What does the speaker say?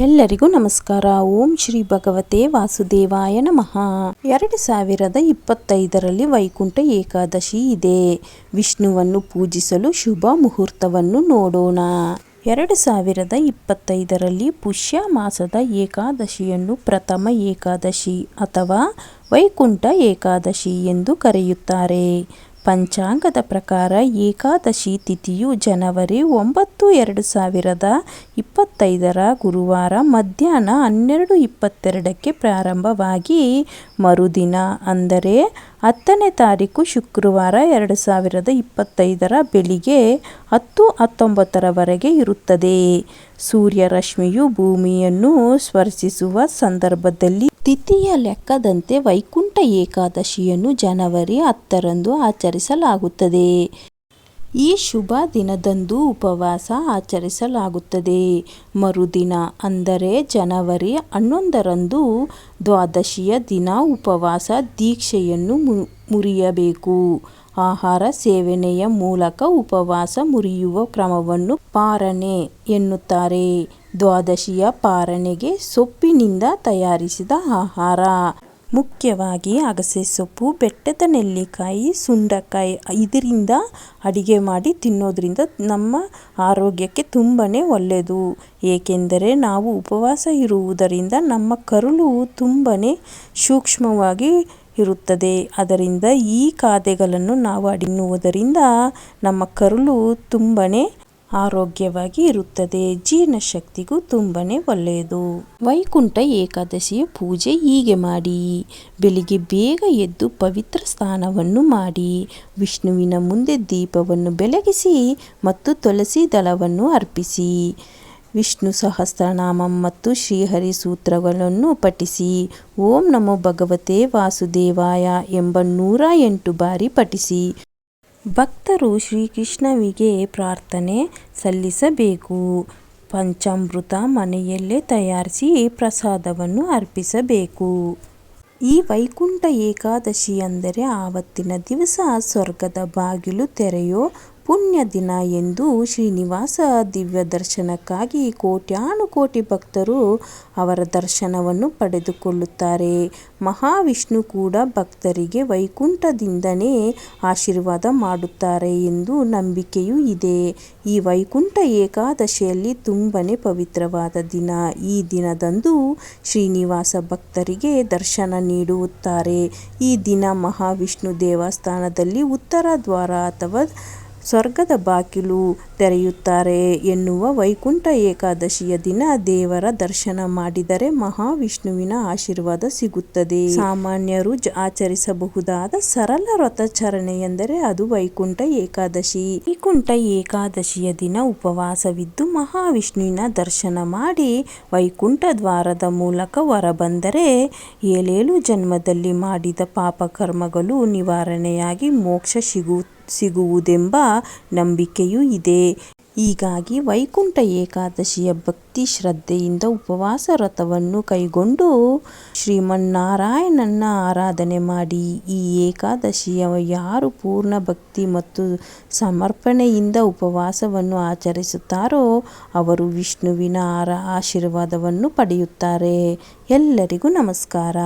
ಎಲ್ಲರಿಗೂ ನಮಸ್ಕಾರ. ಓಂ ಶ್ರೀ ಭಗವತೆ ವಾಸುದೇವಾಯ ನಮಃ. ಎರಡು ಸಾವಿರದ ಇಪ್ಪತ್ತೈದರಲ್ಲಿ ವೈಕುಂಠ ಏಕಾದಶಿ ಇದೆ. ವಿಷ್ಣುವನ್ನು ಪೂಜಿಸಲು ಶುಭ ಮುಹೂರ್ತವನ್ನು ನೋಡೋಣ. ಎರಡು ಸಾವಿರದ ಇಪ್ಪತ್ತೈದರಲ್ಲಿ ಪುಷ್ಯ ಮಾಸದ ಏಕಾದಶಿಯನ್ನು ಪ್ರಥಮ ಏಕಾದಶಿ ಅಥವಾ ವೈಕುಂಠ ಏಕಾದಶಿ ಎಂದು ಕರೆಯುತ್ತಾರೆ. ಪಂಚಾಂಗದ ಪ್ರಕಾರ ಏಕಾದಶಿ ತಿಥಿಯು ಜನವರಿ ಒಂಬತ್ತು ಎರಡು ಸಾವಿರದ ಇಪ್ಪತ್ತೈದರ ಗುರುವಾರ ಮಧ್ಯಾಹ್ನ ಹನ್ನೆರಡು ಇಪ್ಪತ್ತೆರಡಕ್ಕೆ ಪ್ರಾರಂಭವಾಗಿ ಮರುದಿನ, ಅಂದರೆ ಹತ್ತನೇ ತಾರೀಕು ಶುಕ್ರವಾರ ಎರಡು ಸಾವಿರದ ಇಪ್ಪತ್ತೈದರ ಬೆಳಿಗ್ಗೆ ಹತ್ತು ಹತ್ತೊಂಬತ್ತರವರೆಗೆ ಇರುತ್ತದೆ. ಸೂರ್ಯರಶ್ಮಿಯು ಭೂಮಿಯನ್ನು ಸ್ಪರ್ಶಿಸುವ ಸಂದರ್ಭದಲ್ಲಿ ತಿಥಿಯ ಲೆಕ್ಕದಂತೆ ವೈಕುಂಠ ಏಕಾದಶಿಯನ್ನು ಜನವರಿ ಹತ್ತರಂದು ಆಚರಿಸಲಾಗುತ್ತದೆ. ಈ ಶುಭ ದಿನದಂದು ಉಪವಾಸ ಆಚರಿಸಲಾಗುತ್ತದೆ. ಮರುದಿನ ಅಂದರೆ ಜನವರಿ ಹನ್ನೊಂದರಂದು ದ್ವಾದಶಿಯ ದಿನ ಉಪವಾಸ ದೀಕ್ಷೆಯನ್ನು ಮುರಿಯಬೇಕು. ಆಹಾರ ಸೇವನೆಯ ಮೂಲಕ ಉಪವಾಸ ಮುರಿಯುವ ಕ್ರಮವನ್ನು ಪಾರಣೆ ಎನ್ನುತ್ತಾರೆ. ದ್ವಾದಶಿಯ ಪಾರಣೆಗೆ ಸೊಪ್ಪಿನಿಂದ ತಯಾರಿಸಿದ ಆಹಾರ. ಮುಖ್ಯವಾಗಿ ಅಗಸೆ ಸೊಪ್ಪು, ಬೆಟ್ಟದ ನೆಲ್ಲಿಕಾಯಿ, ಸುಂಡಕಾಯಿ ಇದರಿಂದ ಅಡಿಗೆ ಮಾಡಿ ತಿನ್ನೋದ್ರಿಂದ ನಮ್ಮ ಆರೋಗ್ಯಕ್ಕೆ ತುಂಬಾ ಒಳ್ಳೆಯದು. ಏಕೆಂದರೆ ನಾವು ಉಪವಾಸ ಇರುವುದರಿಂದ ನಮ್ಮ ಕರುಳು ತುಂಬಾ ಸೂಕ್ಷ್ಮವಾಗಿ ಇರುತ್ತದೆ. ಅದರಿಂದ ಈ ಖಾದ್ಯಗಳನ್ನು ನಾವು ಅಡಿನ್ನುವುದರಿಂದ ನಮ್ಮ ಕರುಳು ತುಂಬಾ ಆರೋಗ್ಯವಾಗಿ ಇರುತ್ತದೆ. ಜೀರ್ಣಶಕ್ತಿಗೂ ತುಂಬಾ ಒಳ್ಳೆಯದು. ವೈಕುಂಠ ಏಕಾದಶಿಯ ಪೂಜೆ ಹೀಗೆ ಮಾಡಿ. ಬೆಳಿಗ್ಗೆ ಬೇಗ ಎದ್ದು ಪವಿತ್ರ ಸ್ನಾನವನ್ನು ಮಾಡಿ. ವಿಷ್ಣುವಿನ ಮುಂದೆ ದೀಪವನ್ನು ಬೆಳಗಿಸಿ ಮತ್ತು ತುಳಸಿ ದಳವನ್ನು ಅರ್ಪಿಸಿ. ವಿಷ್ಣು ಸಹಸ್ರನಾಮಂ ಮತ್ತು ಶ್ರೀಹರಿ ಸೂತ್ರಗಳನ್ನು ಪಠಿಸಿ. ಓಂ ನಮೋ ಭಗವತೆ ವಾಸುದೇವಾಯ ಎಂಬ ನೂರ ಎಂಟು ಬಾರಿ ಪಠಿಸಿ. ಭಕ್ತರು ಶ್ರೀಕೃಷ್ಣನಿಗೆ ಪ್ರಾರ್ಥನೆ ಸಲ್ಲಿಸಬೇಕು. ಪಂಚಾಮೃತ ಮನೆಯಲ್ಲೇ ತಯಾರಿಸಿ ಪ್ರಸಾದವನ್ನು ಅರ್ಪಿಸಬೇಕು. ಈ ವೈಕುಂಠ ಏಕಾದಶಿ ಅಂದರೆ ಆವತ್ತಿನ ದಿವಸ ಸ್ವರ್ಗದ ಬಾಗಿಲು ತೆರೆಯೋ ಪುಣ್ಯ ದಿನ ಎಂದು ಶ್ರೀನಿವಾಸ ದಿವ್ಯ ದರ್ಶನಕ್ಕಾಗಿ ಕೋಟ್ಯಾನು ಕೋಟಿ ಭಕ್ತರು ಅವರ ದರ್ಶನವನ್ನು ಪಡೆದುಕೊಳ್ಳುತ್ತಾರೆ. ಮಹಾವಿಷ್ಣು ಕೂಡ ಭಕ್ತರಿಗೆ ವೈಕುಂಠದಿಂದನೇ ಆಶೀರ್ವಾದ ಮಾಡುತ್ತಾರೆ ಎಂದು ನಂಬಿಕೆಯೂ ಇದೆ. ಈ ವೈಕುಂಠ ಏಕಾದಶಿಯಲ್ಲಿ ತುಂಬನೇ ಪವಿತ್ರವಾದ ದಿನ. ಈ ದಿನದಂದು ಶ್ರೀನಿವಾಸ ಭಕ್ತರಿಗೆ ದರ್ಶನ ನೀಡುತ್ತಾರೆ. ಈ ದಿನ ಮಹಾವಿಷ್ಣು ದೇವಸ್ಥಾನದಲ್ಲಿ ಉತ್ತರ ದ್ವಾರ ಅಥವಾ ಸ್ವರ್ಗದ ಬಾಕಿಲು ತೆರೆಯುತ್ತಾರೆ ಎನ್ನುವ ವೈಕುಂಠ ಏಕಾದಶಿಯ ದಿನ ದೇವರ ದರ್ಶನ ಮಾಡಿದರೆ ಮಹಾವಿಷ್ಣುವಿನ ಆಶೀರ್ವಾದ ಸಿಗುತ್ತದೆ. ಸಾಮಾನ್ಯರು ಆಚರಿಸಬಹುದಾದ ಸರಳ ವ್ರತಾಚರಣೆ ಎಂದರೆ ಅದು ವೈಕುಂಠ ಏಕಾದಶಿ. ವೈಕುಂಠ ಏಕಾದಶಿಯ ದಿನ ಉಪವಾಸವಿದ್ದು ಮಹಾವಿಷ್ಣುವಿನ ದರ್ಶನ ಮಾಡಿ ವೈಕುಂಠ ದ್ವಾರದ ಮೂಲಕ ಹೊರಬಂದರೆ ಏಳೇಳು ಜನ್ಮದಲ್ಲಿ ಮಾಡಿದ ಪಾಪಕರ್ಮಗಳು ನಿವಾರಣೆಯಾಗಿ ಮೋಕ್ಷ ಸಿಗು ಸಿಗುವುದೆಂಬ ನಂಬಿಕೆಯೂ ಇದೆ. ಹೀಗಾಗಿ ವೈಕುಂಠ ಏಕಾದಶಿಯ ಭಕ್ತಿ ಶ್ರದ್ಧೆಯಿಂದ ಉಪವಾಸ ವ್ರತವನ್ನು ಕೈಗೊಂಡು ಶ್ರೀಮನ್ನಾರಾಯಣನ ಆರಾಧನೆ ಮಾಡಿ. ಈ ಏಕಾದಶಿಯ ಯಾರು ಪೂರ್ಣ ಭಕ್ತಿ ಮತ್ತು ಸಮರ್ಪಣೆಯಿಂದ ಉಪವಾಸವನ್ನು ಆಚರಿಸುತ್ತಾರೋ ಅವರು ವಿಷ್ಣುವಿನ ಆರ ಆಶೀರ್ವಾದವನ್ನು ಪಡೆಯುತ್ತಾರೆ. ಎಲ್ಲರಿಗೂ ನಮಸ್ಕಾರ.